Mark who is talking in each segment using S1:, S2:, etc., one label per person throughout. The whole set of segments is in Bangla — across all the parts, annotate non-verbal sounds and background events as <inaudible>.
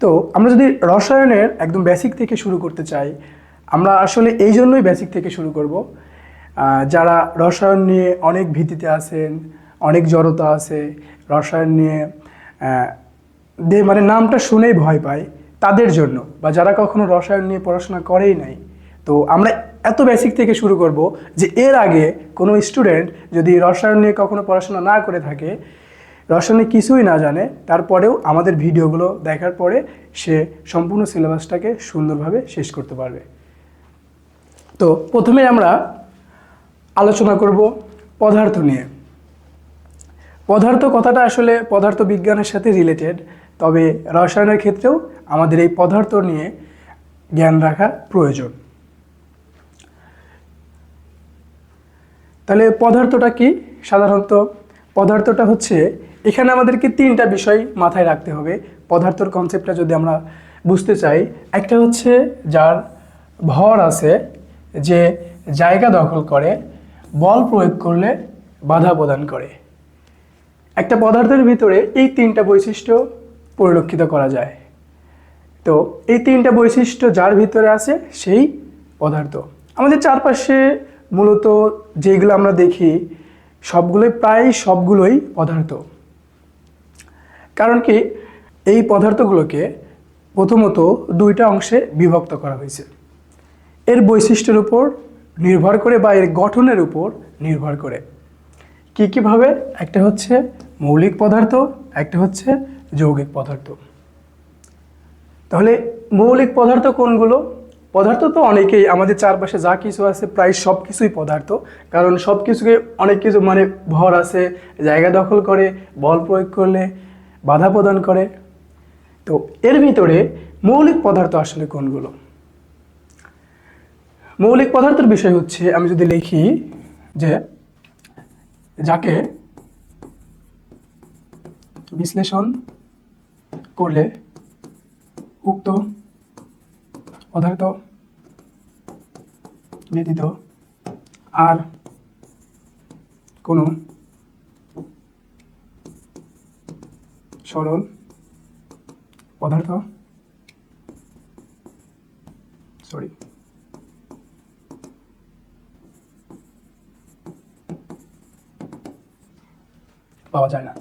S1: তো আমরা যদি রসায়নের একদম বেসিক থেকে শুরু করতে চাই, আমরা আসলে এই জন্যই বেসিক থেকে শুরু করব। যারা রসায়ন নিয়ে অনেক ভীতিতে আছেন, অনেক জড়তা আছে, রসায়ন নিয়ে দে মানে নামটা শুনেই ভয় পায় তাদের জন্য বা যারা কখনো রসায়ন নিয়ে পড়াশোনা করেই নাই। তো আমরা এত বেসিক থেকে শুরু করব যে এর আগে কোনো স্টুডেন্ট যদি রসায়ন নিয়ে কখনো পড়াশোনা না করে থাকে রসায়নে কিছুই না জানে, তারপরেও আমাদের ভিডিওগুলো দেখার পরে সে সম্পূর্ণ সিলেবাসটাকে সুন্দরভাবে শেষ করতে পারবে। তো প্রথমে আমরা আলোচনা করব পদার্থ নিয়ে। পদার্থ কথাটা আসলে পদার্থ বিজ্ঞানের সাথে রিলেটেড তবে রসায়নের ক্ষেত্রেও আমাদের এই পদার্থ নিয়ে জ্ঞান রাখা প্রয়োজন। তাহলে পদার্থটা কি? সাধারণত পদার্থটা হচ্ছে এখানে আমাদেরকে তিনটা বিষয় মাথায় রাখতে হবে। পদার্থর কনসেপ্টটা যদি আমরা বুঝতে চাই, একটা হচ্ছে যার ভর আছে যে জায়গা দখল করে, বল প্রয়োগ করলে বাধা প্রদান করে। একটা পদার্থের ভিতরে এই তিনটা বৈশিষ্ট্য পরিলক্ষিত করা যায়। তো এই তিনটা বৈশিষ্ট্য যার ভিতরে আছে, সেই পদার্থ। আমাদের চারপাশে মূলত যেগুলো আমরা দেখি, সবগুলোই প্রায় সবগুলোই পদার্থ। কারণ কি? এই পদার্থগুলোকে প্রথমত দুইটা অংশে বিভক্ত করা হয়েছে। এর বৈশিষ্ট্যের উপর নির্ভর করে বা এর গঠনের উপর নির্ভর করে। কী কীভাবে একটা হচ্ছে মৌলিক পদার্থ, একটা হচ্ছে যৌগিক পদার্থ। তাহলে মৌলিক পদার্থ কোনগুলো? পদার্থ তো অনেকেই, আমাদের চারপাশে যা কিছু আছে প্রায় সব কিছুই পদার্থ। কারণ সব কিছুকে অনেক কিছু মানে ভর আছে, জায়গা দখল করে, বল প্রয়োগ করলে বাধা প্রদান করে। তো এর ভিতরে মৌলিক পদার্থ আসলে কোনগুলো? মৌলিক পদার্থের বিষয় হচ্ছে, আমি যদি লিখি যে যাকে বিশ্লেষণ করলে উক্ত পদার্থ ব্যতীত আর কোনো সরল পদার্থ। সরি পাওয়া যায় না।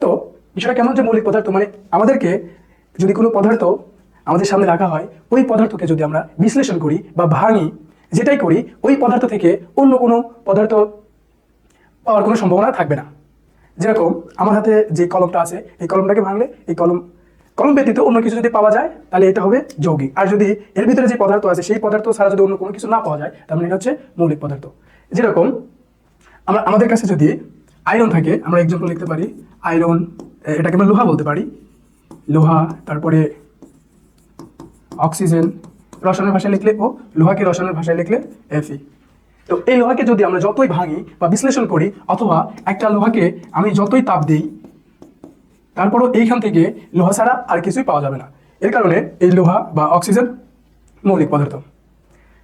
S1: তো বিষয়টা কেমন যে মৌলিক পদার্থ? মানে আমাদেরকে যদি কোনো পদার্থ আমাদের সামনে রাখা হয়, ওই পদার্থকে যদি আমরা বিশ্লেষণ করি বা ভাঙি, যেটাই করি, ওই পদার্থ থেকে অন্য কোনো পদার্থ পাওয়ার কোনো সম্ভাবনা থাকবে না। যেরকম আমার হাতে যে কলমটা আছে, এই কলমটাকে ভাঙলে এই কলম কলম ব্যতীত অন্য কিছু যদি পাওয়া যায়, তাহলে এটা হবে যৌগিক। আর যদি এর ভিতরে যে পদার্থ আছে, সেই পদার্থ ছাড়া যদি অন্য কোনো কিছু না পাওয়া যায়, তার মানে এটা হচ্ছে মৌলিক পদার্থ। যেরকম আমরা, আমাদের কাছে যদি আয়রন থাকে, আমরা এক্সাম্পল লিখতে পারি, আয়রন এটাকে আমরা লোহা বলতে পারি। লোহা, তারপরে অক্সিজেন, রসায়নের ভাষায় লিখলে ও লোহাকে রসায়নের ভাষায় লিখলে এফি তো এই লোহাকে যদি আমরা যতই ভাঙি বা বিশ্লেষণ করি, অথবা একটা লোহাকে আমি যতই তাপ দিই, তারপরও এইখান থেকে লোহা ছাড়া আর কিছুই পাওয়া যাবে না। এর কারণে এই লোহা বা অক্সিজেন মৌলিক পদার্থ।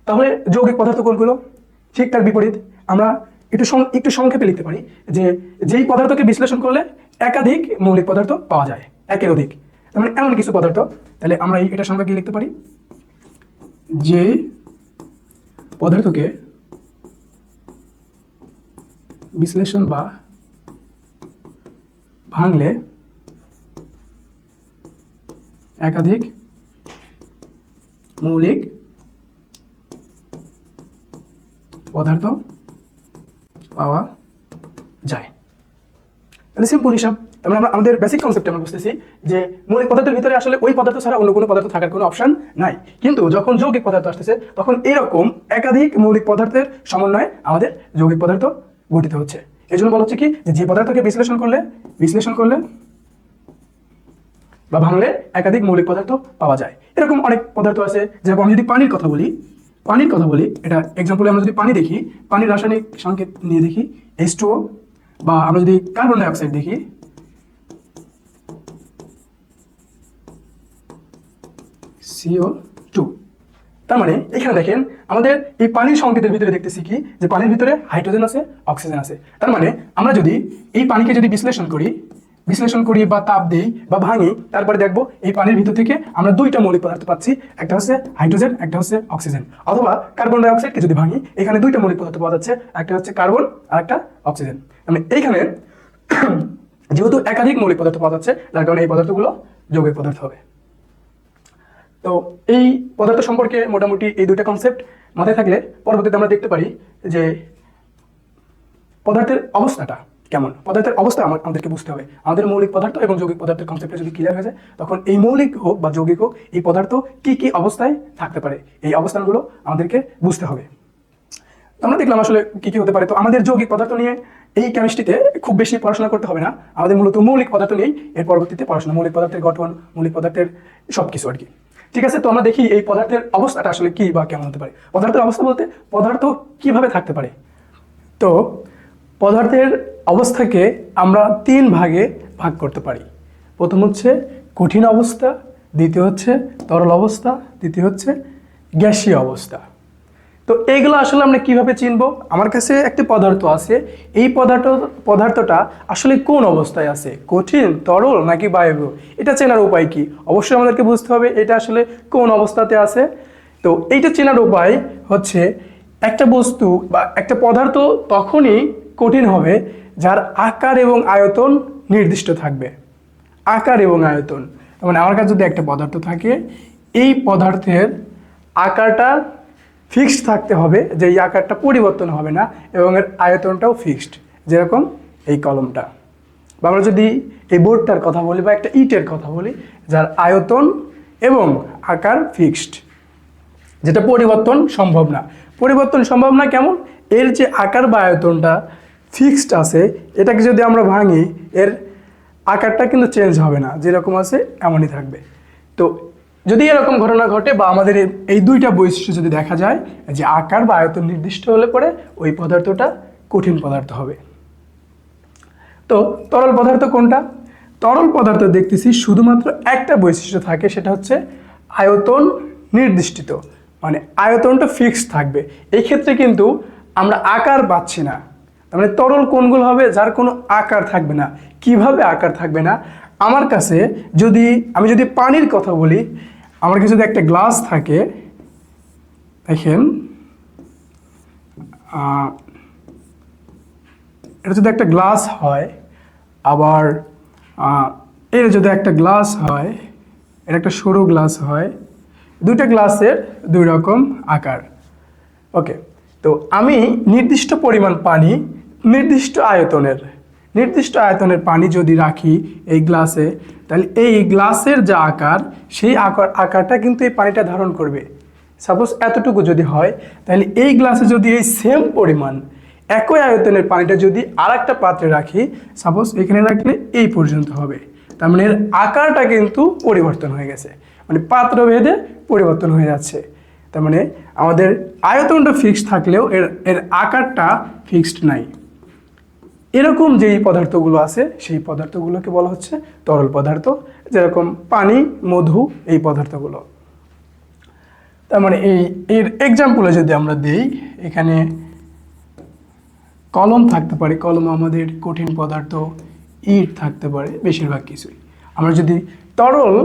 S1: তাহলে যৌগিক পদার্থ কোনগুলো? ঠিক তার বিপরীত, আমরা একটু একটু সংক্ষেপে লিখতে পারি যে যেই পদার্থকে বিশ্লেষণ করলে একাধিক মৌলিক পদার্থ পাওয়া যায়, একের অধিক। তার মানে এমন কিছু পদার্থ, তাহলে আমরা এটার সংখ্যা কি লিখতে পারি? যে পদার্থকে বিশ্লেষণ বা ভাঙলে একাধিক মৌলিক পদার্থ পাওয়া যায়। তাহলে সিম্পল হিসাব, তার মানে আমরা, আমাদের বেসিক কনসেপ্টে আমরা বুঝতেছি যে মৌলিক পদার্থের ভিতরে আসলে ওই পদার্থ ছাড়া অন্য কোনো পদার্থ থাকার কোনো অপশন নাই। কিন্তু যখন যৌগিক পদার্থ আসতেছে, তখন এরকম একাধিক মৌলিক পদার্থের সমন্বয়ে আমাদের যৌগিক পদার্থ গঠিত হচ্ছে। এই জন্য বলা হচ্ছে কি? যে পদার্থকে বিশ্লেষণ করলে বিশ্লেষণ করলে বা ভাঙলে একাধিক মৌলিক পদার্থ পাওয়া যায়। এরকম অনেক পদার্থ আছে, যেরকম আমি যদি পানির কথা বলি, পানির কথা বলি, এটা এক্সাম্পলে আমরা যদি পানি দেখি, পানির রাসায়নিক সংকেত নিয়ে দেখি এইচ বা আমরা যদি কার্বন ডাইঅক্সাইড দেখি সিও টু তার মানে এখানে দেখেন আমাদের এই পানির সংকেতের ভিতরে দেখতেছি কি? যে পানির ভিতরে হাইড্রোজেন আছে, অক্সিজেন আছে। তার মানে আমরা যদি এই পানিকে যদি বিশ্লেষণ করি বিশ্লেষণ করি বা তাপ দিই বা ভাঙি, তারপরে দেখব এই পানির ভিতর থেকে আমরা দুইটা মৌলিক পদার্থ পাচ্ছি। একটা হচ্ছে হাইড্রোজেন, একটা হচ্ছে অক্সিজেন। অথবা কার্বন ডাইঅক্সাইডকে যদি ভাঙি, এখানে দুইটা মৌলিক পদার্থ পাওয়া যাচ্ছে, একটা হচ্ছে কার্বন আর একটা অক্সিজেন। মানে এইখানে <clears throat> যেহেতু একাধিক মৌলিক পদার্থ পাওয়া যাচ্ছে, তার কারণে এই পদার্থগুলো যৌগিক পদার্থ হবে। তো এই পদার্থ সম্পর্কে মোটামুটি এই দুইটা কনসেপ্ট মাথায় থাকলে পরবর্তীতে আমরা দেখতে পারি যে পদার্থের অবস্থাটা কেমন? পদার্থের অবস্থা আমাদেরকে বুঝতে হবে। আমাদের মৌলিক পদার্থ এবং যৌগিক পদার্থের কনসেপ্টটা যদি ক্লিয়ার হয়ে যায়, তখন এই মৌলিক হোক বা যৌগিক হোক, এই পদার্থ কি কি অবস্থায় থাকতে পারে? এই অবস্থানগুলো আমাদেরকে বুঝতে হবে। আমরা দেখলাম আসলে কি কি হতে পারে। তো আমাদের যৌগিক পদার্থ নিয়ে এই কেমিস্ট্রিতে খুব বেশি পড়াশোনা করতে হবে না। আমাদের মূলত মৌলিক পদার্থ নিয়েই এর পরবর্তীতে পড়াশোনা। মৌলিক পদার্থের গঠন, মৌলিক পদার্থের সব কিছু আর কি। ঠিক আছে, তো আমরা দেখি এই পদার্থের অবস্থাটা আসলে কি বা কেমন হতে পারে। পদার্থের অবস্থা বলতে, পদার্থ কীভাবে থাকতে পারে? তো, পদার্থের অবস্থাকে আমরা তিন ভাগে ভাগ করতে পারি। প্রথম হচ্ছে কঠিন অবস্থা, দ্বিতীয় হচ্ছে তরল অবস্থা, তৃতীয় হচ্ছে গ্যাসীয় অবস্থা। তো এইগুলো আসলে আমরা কীভাবে চিনব? আমার কাছে একটি পদার্থ আছে। এই পদার্থ, পদার্থটা আসলে কোন অবস্থায় আছে? কঠিন, তরল নাকি বায়বীয় এটা চেনার উপায় কি? অবশ্যই আমাদেরকে বুঝতে হবে এটা আসলে কোন অবস্থাতে আছে। তো এইটা চেনার উপায় হচ্ছে একটা বস্তু বা একটা পদার্থ তখনই কঠিন হবে যার আকার এবং আয়তন নির্দিষ্ট থাকবে। আকার এবং আয়তন। মানে আমার কাছে যদি একটা পদার্থ থাকে, এই পদার্থের আকারটা ফিক্সড থাকতে হবে যে এই আকারটা পরিবর্তন হবে না এবং এর আয়তনটাও ফিক্সড, যেরকম এই কলমটা। বা আমরা যদি এই বোর্ডটার কথা বলি বা একটা ইটের কথা বলি, যার আয়তন এবং আকার ফিক্সড, যেটা পরিবর্তন সম্ভব না। পরিবর্তন সম্ভব না কেমন? এর যে আকার বা আয়তনটা ফিক্সড আছে, এটাকে যদি আমরা ভাঙি, এর আকারটা কিন্তু চেঞ্জ হবে না, যেরকম আছে এমনই থাকবে। তো যদি এরকম ঘটনা ঘটে বা আমাদের এই- দুইটা বৈশিষ্ট্য যদি দেখা যায়, যে আকার বা আয়তন নির্দিষ্ট হলে পরে ওই পদার্থটা কঠিন পদার্থ হবে। তো তরল পদার্থ কোনটা? তরল পদার্থ দেখতেছি শুধুমাত্র একটা বৈশিষ্ট্য থাকে, সেটা হচ্ছে আয়তন নির্দিষ্টিত। মানে আয়তনটা ফিক্সড থাকবে। এই ক্ষেত্রে কিন্তু আমরা আকার পাচ্ছি না। মানে তরল কোনগুলো হবে? যার কোনো আকার থাকবে না। কীভাবে আকার থাকবে না? আমার কাছে যদি আমি যদি পানির কথা বলি আমার কাছে যদি একটা গ্লাস থাকে, দেখেন এটা যদি একটা গ্লাস হয়, আবার এর যদি একটা গ্লাস হয়, এটা একটা সরু গ্লাস হয়, দুইটা গ্লাসের দুই রকম আকার। ওকে তো আমি নির্দিষ্ট পরিমাণ পানি নির্দিষ্ট আয়তনের নির্দিষ্ট আয়তনের পানি যদি রাখি এই গ্লাসে, তাহলে এই গ্লাসের যা আকার, সেই আকার, আকারটা কিন্তু এই পানিটা ধারণ করবে। সাপোজ এতটুকু যদি হয়, তাহলে এই গ্লাসে যদি এই সেম পরিমাণ, একই আয়তনের পানিটা যদি আর একটা পাত্রে রাখি সাপোজ এখানে রাখলে এই পর্যন্ত হবে। তার মানে এর আকারটা কিন্তু পরিবর্তন হয়ে গেছে। মানে পাত্র ভেদে পরিবর্তন হয়ে যাচ্ছে। তার মানে আমাদের আয়তনটা ফিক্সড থাকলেও এর এর আকারটা ফিক্সড নাই। এরকম যেই পদার্থগুলো আছে, সেই পদার্থগুলোকে বলা হচ্ছে তরল পদার্থ, যেরকম পানি, মধু, এই পদার্থগুলো। তার মানে এই, এর এক্সাম্পলে যদি আমরা দিই, এখানে কলম থাকতে পারে, কলম আমাদের কঠিন পদার্থ, ইট থাকতে পারে, বেশিরভাগ কিছুই। আমরা যদি তরল,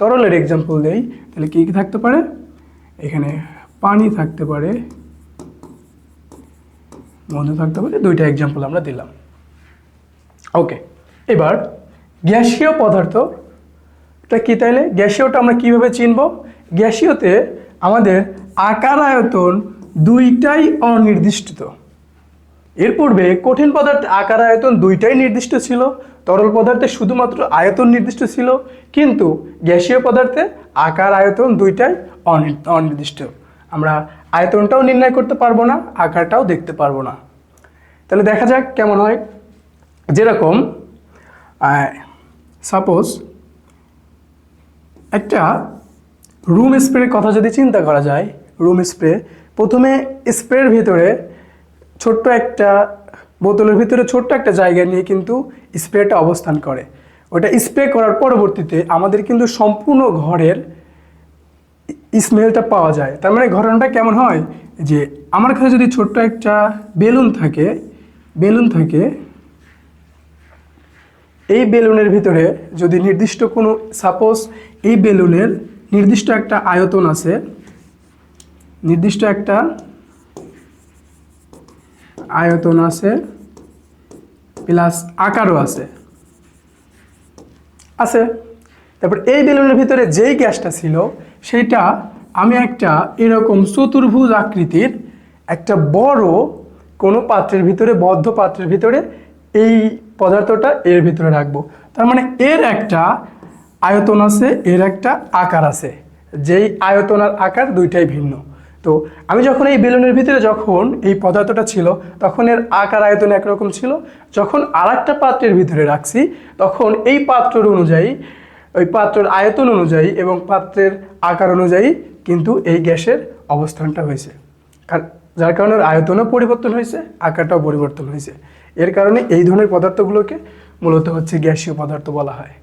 S1: তরলের এক্সাম্পল দেই, তাহলে কী কী থাকতে পারে? এখানে পানি থাকতে পারে, মধু থাকতে পারে, দুইটা এক্সাম্পল আমরা দিলাম। ওকে এবার গ্যাসীয় পদার্থটা কী তাইলে? গ্যাসীয়টা আমরা কীভাবে চিনব? গ্যাসীয়তে আমাদের আকার আয়তন দুইটাই অনির্দিষ্ট। এর পূর্বে কঠিন পদার্থে আকার আয়তন দুইটাই নির্দিষ্ট ছিল, তরল পদার্থে শুধুমাত্র আয়তন নির্দিষ্ট ছিল, কিন্তু গ্যাসীয় পদার্থে আকার আয়তন দুইটাই অনি- অনির্দিষ্ট। আমরা আয়তনটাও নির্ণয় করতে পারব না, আকারটাও দেখতে পারব না। তাহলে দেখা যাক কেমন হয়। যেরকম সাপোজ একটা রুম স্প্রের কথা যদি চিন্তা করা যায় রুম স্প্রে প্রথমে স্প্রের ভিতরে ছোট্ট একটা, বোতলের ভিতরে ছোট্ট একটা জায়গা নিয়ে কিন্তু স্প্রেটা অবস্থান করে। ওটা স্প্রে করার পরবর্তীতে আমাদের কিন্তু সম্পূর্ণ ঘরের স্মেলটা পাওয়া যায়। তার মানে ঘটনাটা কেমন হয়? যে আমার কাছে যদি ছোট্ট একটা বেলুন থাকে বেলুন থাকে এই বেলুনের ভিতরে যদি নির্দিষ্ট কোনো সাপোজ এই বেলুনের নির্দিষ্ট একটা আয়তন আছে, নির্দিষ্ট একটা আয়তন আছে প্লাস আকারও আছে আছে। তারপর এই বেলুনের ভিতরে যেই গ্যাসটা ছিল সেইটা আমি একটা এরকম চতুর্ভুজ আকৃতির একটা বড় কোনো পাত্রের ভিতরে, বদ্ধ পাত্রের ভিতরে এই পদার্থটা এর ভিতরে রাখব। তার মানে এর একটা আয়তন আছে, এর একটা আকার আছে। যেই আয়তন আর আকার দুইটাই ভিন্ন। তো আমি যখন এই বেলুনের ভিতরে যখন এই পদার্থটা ছিল, তখন এর আকার আয়তন একরকম ছিল। যখন আর একটা পাত্রের ভিতরে রাখছি, তখন এই পাত্রের অনুযায়ী, ওই পাত্রের আয়তন অনুযায়ী এবং পাত্রের আকার অনুযায়ী কিন্তু এই গ্যাসের অবস্থানটা হয়েছে। যার কারণে আয়তনও পরিবর্তন হয়েছে, আকারটাও পরিবর্তন হয়েছে। এর কারণে এই ধরনের পদার্থগুলোকে মূলত হচ্ছে গ্যাসীয় পদার্থ বলা হয়।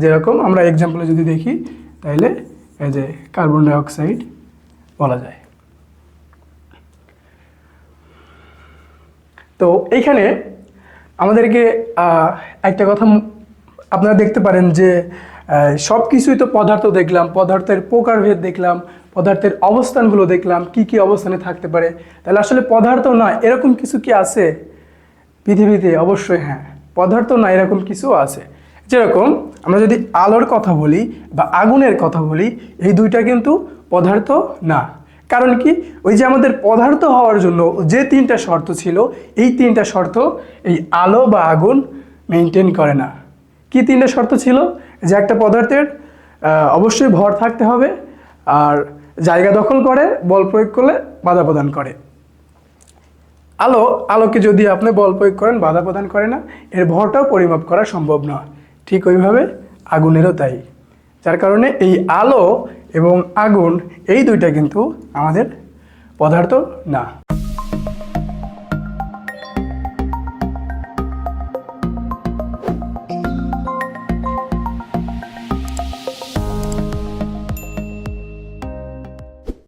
S1: যেরকম আমরা এক্সাম্পলে যদি দেখি, তাইলে এই যে কার্বন ডাইঅক্সাইড বলা যায়। তো এইখানে আমাদেরকে একটা কথা আপনারা দেখতে পারেন যে সব কিছুই তো পদার্থ দেখলাম, পদার্থের প্রকারভেদ দেখলাম, পদার্থের অবস্থানগুলো দেখলাম, কি কি অবস্থানে থাকতে পারে। তাহলে আসলে পদার্থ না, এরকম কিছু কি আছে? পৃথিবীতে অবশ্যই হ্যাঁ পদার্থ না, এরকম কিছু আছে। যেরকম আমরা যদি আলোর কথা বলি বা আগুনের কথা বলি, এই দুইটা কিন্তু পদার্থ না। কারণ কি? ওই যে আমাদের পদার্থ হওয়ার জন্য যে তিনটা শর্ত ছিল, এই তিনটা শর্ত এই আলো বা আগুন মেনটেন করে না। কি তিনটা শর্ত ছিল? যে একটা পদার্থের অবশ্যই ভর থাকতে হবে, আর জায়গা দখল করে, বল প্রয়োগ করলে বাধা প্রদান করে। আলো, আলোকে যদি আপনি বল প্রয়োগ করেন, বাধা প্রদান করে না, এর ভরটাও পরিমাপ করা সম্ভব নয়। ঠিক ওইভাবে আগুনেরও তাই। যার কারণে এই আলো এবং আগুন, এই দুইটা কিন্তু আমাদের পদার্থ না।